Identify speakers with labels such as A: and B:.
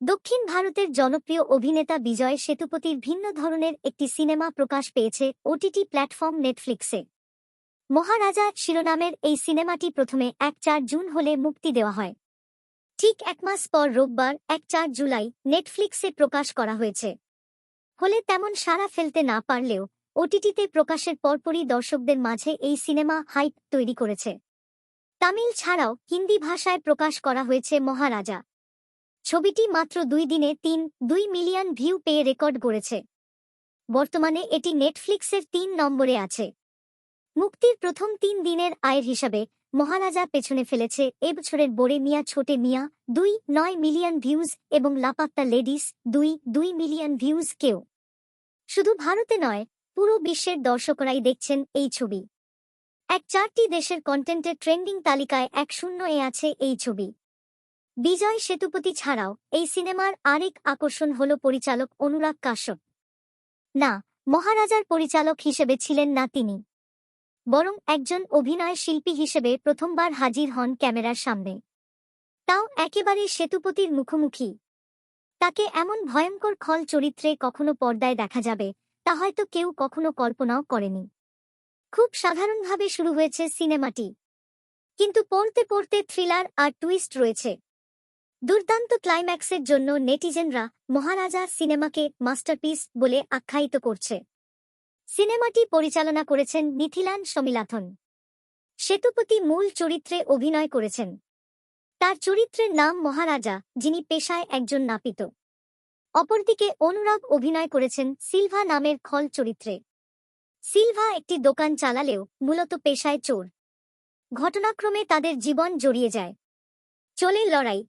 A: দক্ষিণ ভারতের জনপ্রিয় অভিনেতা বিজয় সেতুপতির ভিন্ন ধরনের একটি সিনেমা প্রকাশ পেয়েছে ওটিটি প্ল্যাটফর্ম নেটফ্লিক্সে। মহারাজা শিরোনামের এই সিনেমাটি প্রথমে এক চার জুন হলে মুক্তি দেওয়া হয়। ঠিক এক মাস পর রোববার, এক চার জুলাই, নেটফ্লিক্সে প্রকাশ করা হয়েছে। হলে তেমন সাড়া ফেলতে না পারলেও ওটিটিতে প্রকাশের পরপরই দর্শকদের মাঝে এই সিনেমা হাইপ তৈরি করেছে। তামিল ছাড়াও হিন্দি ভাষায় প্রকাশ করা হয়েছে মহারাজা। ছবিটি মাত্র দুই দিনে তিন, দুই মিলিয়ন ভিউ পেয়ে রেকর্ড গড়েছে। বর্তমানে এটি নেটফ্লিক্সের তিন নম্বরে আছে। মুক্তির প্রথম তিন দিনের আয়ের হিসাবে মহারাজা পেছনে ফেলেছে এবছরের বোরে মিয়া, ছোটে মিয়া, দুই, নয় মিলিয়ন ভিউজ এবং লাপাত্তা লেডিস, দুই দুই মিলিয়ন ভিউজ কেউ। শুধু ভারতে নয়, পুরো বিশ্বের দর্শকরাই দেখছেন এই ছবি। এক চারটি দেশের কন্টেন্টের ট্রেন্ডিং তালিকায় এক শূন্য এ আছে এই ছবি। বিজয় সেতুপতি ছাড়াও এই সিনেমার আরেক আকর্ষণ হল পরিচালক অনুরাগ কাশ্যপ। না, মহারাজার পরিচালক হিসেবে ছিলেন না তিনি। বরং একজন অভিনয় শিল্পী হিসেবে প্রথমবার হাজির হন ক্যামেরার সামনে। তাও একেবারে সেতুপতির মুখোমুখি। তাকে এমন ভয়ঙ্কর খল চরিত্রে কখনো পর্দায় দেখা যাবে, তা হয়তো কেউ কখনো কল্পনাও করেনি। খুব সাধারণভাবে শুরু হয়েছে সিনেমাটি। কিন্তু পড়তে পড়তে থ্রিলার আর টুইস্ট রয়েছে। দুর্দান্ত ক্লাইম্যাক্সের জন্য নেটিজেনরা মহারাজা সিনেমাকে মাস্টারপিস বলে আখ্যায়িত করছে। সিনেমাটি পরিচালনা করেছেন মিথিলান সমিলাথন। সেতুপতি মূল চরিত্রে অভিনয় করেছেন। তার চরিত্রের নাম মহারাজা, যিনি পেশায় একজন নাপিত। অপরদিকে অনুরাগ অভিনয় করেছেন সিলভা নামের খল চরিত্রে। সিলভা একটি দোকান চালালেও মূলত পেশায় চোর। ঘটনাক্রমে তাদের জীবন জড়িয়ে যায়। চলে লড়াই